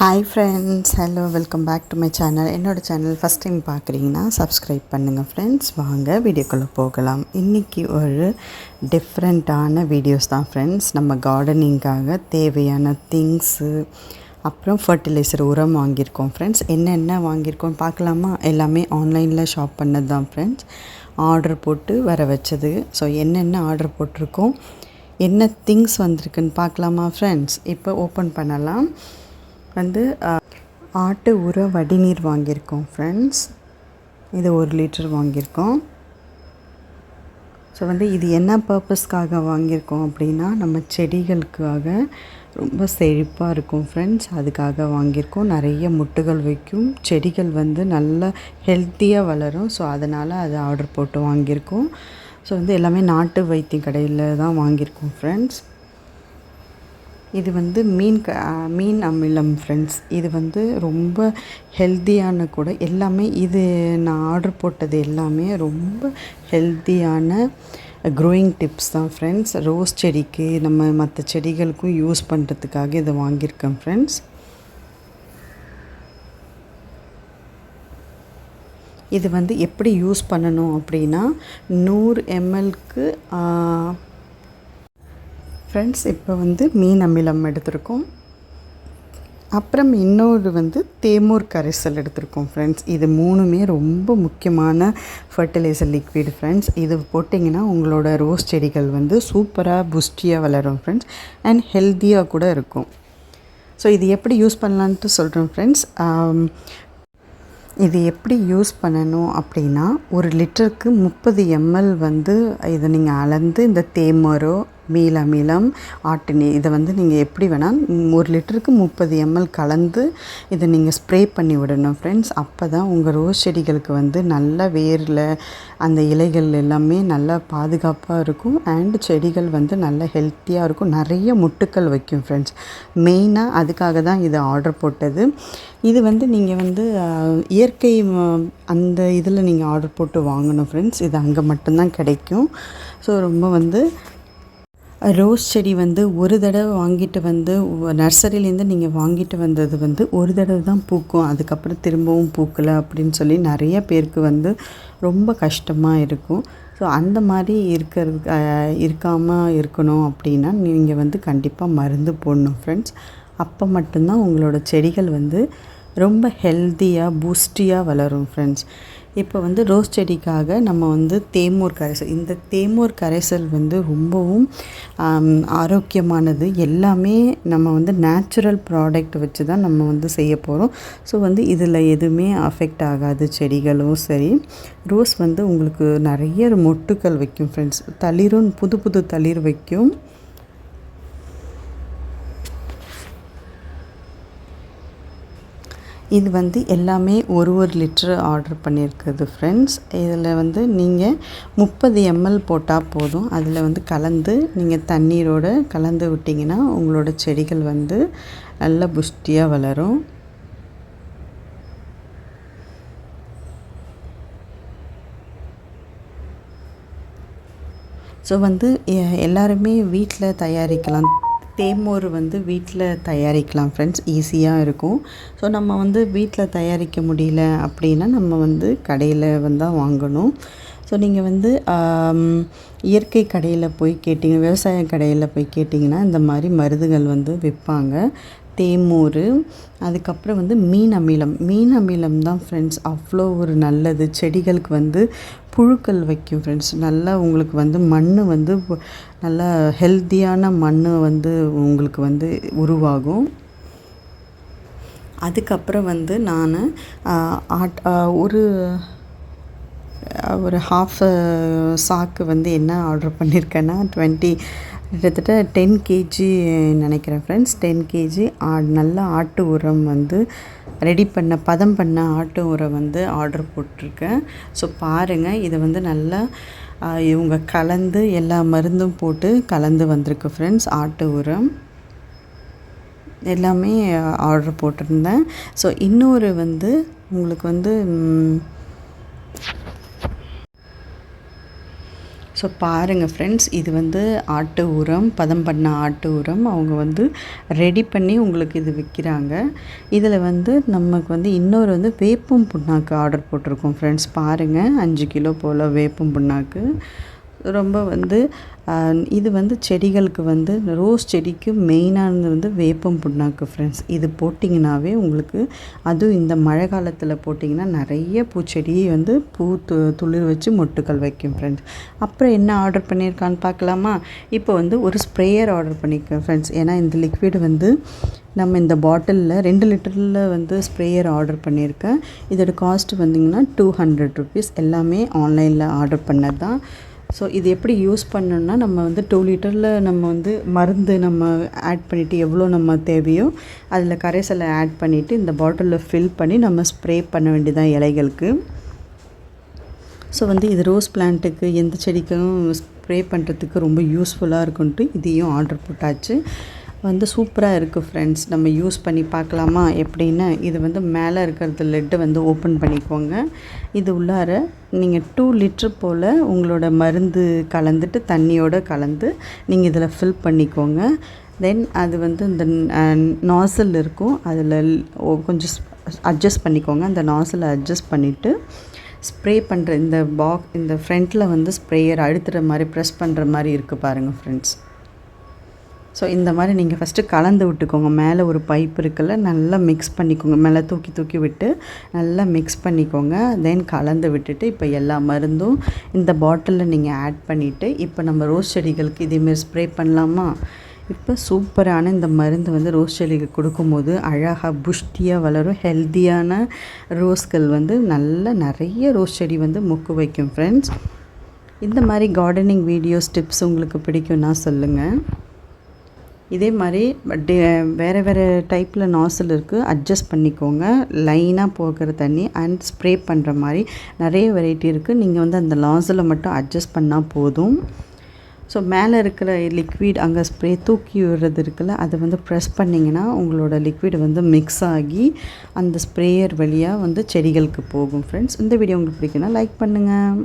Hi friends hello welcome back to my channel என்னோடய channel first time பார்க்குறீங்கன்னா subscribe பண்ணுங்கள் friends வாங்க வீடியோக்குள்ளே போகலாம். இன்றைக்கி ஒரு டிஃப்ரெண்ட்டான வீடியோஸ் தான் ஃப்ரெண்ட்ஸ் நம்ம கார்டனிங்காக தேவையான திங்ஸு அப்புறம் ஃபர்டிலைசர் உரம் வாங்கியிருக்கோம் ஃப்ரெண்ட்ஸ் என்னென்ன வாங்கியிருக்கோம் பார்க்கலாமா? எல்லாமே ஆன்லைனில் ஷாப் பண்ணது தான் ஃப்ரெண்ட்ஸ் ஆர்டர் போட்டு வர வச்சது. ஸோ என்னென்ன ஆர்டர் போட்டிருக்கோம்? என்ன திங்ஸ் வந்திருக்குன்னு பார்க்கலாமா ஃப்ரெண்ட்ஸ் இப்போ ஓப்பன் பண்ணலாம். வந்து ஆட்டு உர வடிநீர் வாங்கியிருக்கோம் ஃப்ரெண்ட்ஸ் இது ஒரு லிட்டர் வாங்கியிருக்கோம். ஸோ வந்து இது என்ன பர்பஸ்க்காக வாங்கியிருக்கோம் அப்படின்னா நம்ம செடிகளுக்காக ரொம்ப செழிப்பாக இருக்கும் ஃப்ரெண்ட்ஸ் அதுக்காக வாங்கியிருக்கோம். நிறைய முட்டுகள் வைக்கும். செடிகள் வந்து நல்ல ஹெல்த்தியாக வளரும். ஸோ அதனால் அதை ஆர்டர் போட்டு வாங்கியிருக்கோம். ஸோ வந்து எல்லாமே நாட்டு வைத்திய கடையில் தான் வாங்கியிருக்கோம் ஃப்ரெண்ட்ஸ் இது வந்து மீன் க மீன் அமிலம் ஃப்ரெண்ட்ஸ் இது வந்து ரொம்ப ஹெல்த்தியான கூட. எல்லாமே இது நான் ஆர்டர் போட்டது எல்லாமே ரொம்ப ஹெல்த்தியான க்ரோயிங் டிப்ஸ் தான் ஃப்ரெண்ட்ஸ் ரோஸ் செடிக்கு நம்ம மற்ற செடிகளுக்கும் யூஸ் பண்ணுறதுக்காக இதை வாங்கியிருக்கேன் ஃப்ரெண்ட்ஸ் இது வந்து எப்படி யூஸ் பண்ணணும் அப்படின்னா நூறு எம்எல்க்கு ஃப்ரெண்ட்ஸ் இப்போ வந்து மீன் அமிலம் எடுத்திருக்கோம். அப்புறம் இன்னொரு வந்து தேமூர் கரைசல் எடுத்திருக்கோம் ஃப்ரெண்ட்ஸ் இது மூணுமே ரொம்ப முக்கியமான ஃபர்டிலைசர் லிக்விட் ஃப்ரெண்ட்ஸ் இது போட்டிங்கன்னா உங்களோட ரோஸ் செடிகள் வந்து சூப்பராக புஷ்டியாக வளரும் ஃப்ரெண்ட்ஸ் அண்ட் ஹெல்த்தியாக கூட இருக்கும். ஸோ இது எப்படி யூஸ் பண்ணலான்ட்டு சொல்கிறோம் ஃப்ரெண்ட்ஸ் இது எப்படி யூஸ் பண்ணணும் அப்படின்னா ஒரு லிட்டருக்கு முப்பது எம்எல் வந்து இதை நீங்கள் அளந்து இந்த தேமரோ மீள மீளம் ஆட்டினி. இதை வந்து நீங்கள் எப்படி வேணால் ஒரு லிட்டருக்கு முப்பது எம்எல் கலந்து இதை நீங்கள் ஸ்ப்ரே பண்ணி விடணும் ஃப்ரெண்ட்ஸ் அப்போ தான் உங்கள் ரோஸ் செடிகளுக்கு வந்து நல்ல வேரில் அந்த இலைகள் எல்லாமே நல்லா பாதுகாப்பாக இருக்கும். அண்ட் செடிகள் வந்து நல்ல ஹெல்த்தியாக இருக்கும். நிறைய முட்டுக்கள் வைக்கும் ஃப்ரெண்ட்ஸ் மெயினாக அதுக்காக தான் இதை ஆர்டர் போட்டது. இது வந்து நீங்கள் வந்து இயற்கை அந்த இதில் நீங்கள் ஆர்டர் போட்டு வாங்கணும் ஃப்ரெண்ட்ஸ் இது அங்கே மட்டும்தான் கிடைக்கும். ஸோ ரொம்ப வந்து ரோஸ் செடி வந்து ஒரு தடவை வாங்கிட்டு வந்து நர்சரியிலேருந்து நீங்கள் வாங்கிட்டு வந்தது வந்து ஒரு தடவை தான் பூக்கும். அதுக்கப்புறம் திரும்பவும் பூக்கலை அப்படின்னு சொல்லி நிறைய பேருக்கு வந்து ரொம்ப கஷ்டமாக இருக்கும். ஸோ அந்த மாதிரி இருக்கிறது இருக்காமல் இருக்கணும் அப்படின்னா நீங்கள் வந்து கண்டிப்பாக மருந்து போடணும் ஃப்ரெண்ட்ஸ் அப்போ மட்டும்தான் உங்களோட செடிகள் வந்து ரொம்ப ஹெல்த்தியாக பூஸ்டியாக வளரும் ஃப்ரெண்ட்ஸ் இப்போ வந்து ரோஸ் செடிக்காக நம்ம வந்து தேமூர் கரைசல். இந்த தேமூர் கரைசல் வந்து ரொம்பவும் ஆரோக்கியமானது. எல்லாமே நம்ம வந்து நேச்சுரல் ப்ராடக்ட் வச்சு தான் நம்ம வந்து செய்ய போகிறோம் ஸோ வந்து இதில் எதுவுமே அஃபெக்ட் ஆகாது செடிகளும் சரி. ரோஸ் வந்து உங்களுக்கு நிறைய மொட்டுக்கள் வைக்கும் ஃப்ரெண்ட்ஸ் தளிரும் புது புது தளிர் வைக்கும். இது வந்து எல்லாமே ஒரு ஒரு லிட்டரு ஆர்டர் பண்ணியிருக்குது ஃப்ரெண்ட்ஸ் இதில் வந்து நீங்கள் முப்பது எம்எல் போட்டால் போதும். அதில் வந்து கலந்து நீங்கள் தண்ணீரோட கலந்து விட்டிங்கன்னா உங்களோட செடிகள் வந்து நல்ல புஷ்டியாக வளரும். ஸோ வந்து எ- எல்லாருமே வீட்டில் தயாரிக்கலாம். தேமோர் வந்து வீட்டில் தயாரிக்கலாம் ஃப்ரெண்ட்ஸ் ஈஸியாக இருக்கும். ஸோ நம்ம வந்து வீட்டில் தயாரிக்க முடியல அப்படின்னா நம்ம வந்து கடையில் வந்தால் வாங்கணும். ஸோ நீங்கள் வந்து இயற்கை கடையில் போய் கேட்டிங்க விவசாய கடையில் போய் கேட்டிங்கன்னா இந்த மாதிரி மருந்துகள் வந்து விற்பாங்க. தேமூர் அதுக்கப்புறம் வந்து மீன் அமிலம். மீன் அமிலம் தான் ஃப்ரெண்ட்ஸ் அவ்வளோ ஒரு நல்லது. செடிகளுக்கு வந்து புழுக்கள் வைக்கும் ஃப்ரெண்ட்ஸ் நல்லா உங்களுக்கு வந்து மண் வந்து நல்லா ஹெல்த்தியான மண் வந்து உங்களுக்கு வந்து உருவாகும். அதுக்கப்புறம் வந்து நான் ஆட் ஒரு ஒரு ஹாஃப் சாக்கு வந்து என்ன ஆர்டர் பண்ணியிருக்கேன்னா டுவெண்ட்டி கிட்டத்தட்ட டென் கேஜி நினைக்கிறேன் ஃப்ரெண்ட்ஸ் டென் கேஜி ஆ நல்ல ஆட்டு உரம் வந்து ரெடி பண்ண பதம் பண்ண ஆட்டு உரம் வந்து ஆர்டர் போட்டிருக்கேன். ஸோ பாருங்கள் இதை வந்து நல்லா இவங்க கலந்து எல்லா மருந்தும் போட்டு கலந்து வந்திருக்கு ஃப்ரெண்ட்ஸ் ஆட்டு உரம். எல்லாமே ஆர்டர் போட்டிருந்தேன். ஸோ இன்னொரு வந்து உங்களுக்கு வந்து ஸோ பாருங்கள் ஃப்ரெண்ட்ஸ் இது வந்து ஆட்டு உரம் பதம் பண்ண ஆட்டு உரம். அவங்க வந்து ரெடி பண்ணி உங்களுக்கு இது விற்கிறாங்க இதில் வந்து நமக்கு வந்து இன்னொரு வந்து வேப்பம் புண்ணாக்கு ஆர்டர் போட்டிருக்கோம் ஃப்ரெண்ட்ஸ் பாருங்கள் அஞ்சு கிலோ போல் வேப்பம் புண்ணாக்கு. ரொம்ப வந்து இது வந்து செடிகளுக்கு வந்து ரோஸ் செடிக்கு மெயினானது வந்து வேப்பம் புண்ணாக்கு ஃப்ரெண்ட்ஸ் இது போட்டிங்கனாவே உங்களுக்கு அதுவும் இந்த மழை காலத்தில் போட்டிங்கன்னா நிறைய பூச்செடி வந்து பூ து துளிர் வச்சு மொட்டுக்கள் வைக்கும் ஃப்ரெண்ட்ஸ் அப்புறம் என்ன ஆர்டர் பண்ணியிருக்கான்னு பார்க்கலாமா? இப்போ வந்து ஒரு ஸ்ப்ரேயர் ஆர்டர் பண்ணியிருக்கேன் ஃப்ரெண்ட்ஸ் ஏன்னா இந்த லிக்விட் வந்து நம்ம இந்த பாட்டிலில் ரெண்டு லிட்டரில் வந்து ஸ்ப்ரேயர் ஆர்டர் பண்ணியிருக்கேன். இதோட காஸ்ட் வந்திங்கன்னா டூ ஹண்ட்ரட் ருபீஸ் எல்லாமே ஆன்லைனில் ஆர்டர் பண்ணது தான் ஸோ இது எப்படி யூஸ் பண்ணணும்னா நம்ம வந்து டூ லிட்டரில் நம்ம வந்து மருந்து நம்ம ஆட் பண்ணிவிட்டு எவ்வளோ நம்ம தேவையோ அதில் கரைசலை ஆட் பண்ணிவிட்டு இந்த பாட்டிலில் ஃபில் பண்ணி நம்ம ஸ்ப்ரே பண்ண வேண்டியதான் இலைகளுக்கு. ஸோ வந்து இது ரோஸ் பிளான்ட்டுக்கு எந்த செடிக்கும் ஸ்ப்ரே பண்ணுறதுக்கு ரொம்ப யூஸ்ஃபுல்லாக இருக்குன்ட்டு இதையும் ஆர்டர் போட்டாச்சு. வந்து சூப்பராக இருக்குது ஃப்ரெண்ட்ஸ் நம்ம யூஸ் பண்ணி பார்க்கலாமா? எப்படின்னு இது வந்து மேலே இருக்கிறது லெட்டு வந்து ஓப்பன் பண்ணிக்கோங்க. இது உள்ளார நீங்கள் டூ லிட்ரு போல் உங்களோட மருந்து கலந்துட்டு தண்ணியோடு கலந்து நீங்கள் இதில் ஃபில் பண்ணிக்கோங்க. தென் அது வந்து இந்த நாசல் இருக்கும். அதில் கொஞ்சம் அட்ஜஸ்ட் பண்ணிக்கோங்க. அந்த நாசலை அட்ஜஸ்ட் பண்ணிவிட்டு ஸ்ப்ரே பண்ணுற இந்த பாக் இந்த ஃப்ரண்ட்டில் வந்து ஸ்ப்ரேயர் அழுத்துகிற மாதிரி ப்ரெஸ் பண்ணுற மாதிரி இருக்குது பாருங்கள் ஃப்ரெண்ட்ஸ் ஸோ இந்த மாதிரி நீங்கள் ஃபஸ்ட்டு கலந்து விட்டுக்கோங்க. மேலே ஒரு பைப் இருக்குல்ல நல்லா மிக்ஸ் பண்ணிக்கோங்க. மேலே தூக்கி தூக்கி விட்டு நல்லா மிக்ஸ் பண்ணிக்கோங்க. தென் கலந்து விட்டுட்டு இப்போ எல்லா மருந்தும் இந்த பாட்டிலில் நீங்கள் ஆட் பண்ணிவிட்டு இப்போ நம்ம ரோஸ் செடிகளுக்கு இதேமாரி ஸ்ப்ரே பண்ணலாமா? இப்போ சூப்பரான இந்த மருந்து வந்து ரோஸ் செடிக்கு கொடுக்கும்போது அழகாக புஷ்டியாக வளரும். ஹெல்த்தியான ரோஸ்கள் வந்து நல்ல நிறைய ரோஸ் செடி வந்து மொக்கு வைக்கும் ஃப்ரெண்ட்ஸ் இந்த மாதிரி கார்டனிங் வீடியோஸ் டிப்ஸ் உங்களுக்கு பிடிக்கும்னா சொல்லுங்கள் இதே மாதிரி டே வேறு வேறு டைப்பில் நாசில் இருக்குது அட்ஜஸ்ட் பண்ணிக்கோங்க. லைனாக போகிற தண்ணி அண்ட் ஸ்ப்ரே பண்ணுற மாதிரி நிறைய வெரைட்டி இருக்குது நீங்கள் வந்து அந்த நாசில் மட்டும் அட்ஜஸ்ட் பண்ணால் போதும். ஸோ மேலே இருக்கிற லிக்விட் அங்கே ஸ்ப்ரே தூக்கி விடுறது இருக்குல்ல அதை வந்து ப்ரெஸ் பண்ணிங்கன்னா உங்களோட லிக்விட் வந்து மிக்ஸ் ஆகி அந்த ஸ்ப்ரேயர் வழியாக வந்து செடிகளுக்கு போகும் ஃப்ரெண்ட்ஸ் இந்த வீடியோ உங்களுக்கு பிடிக்குன்னா லைக் பண்ணுங்கள்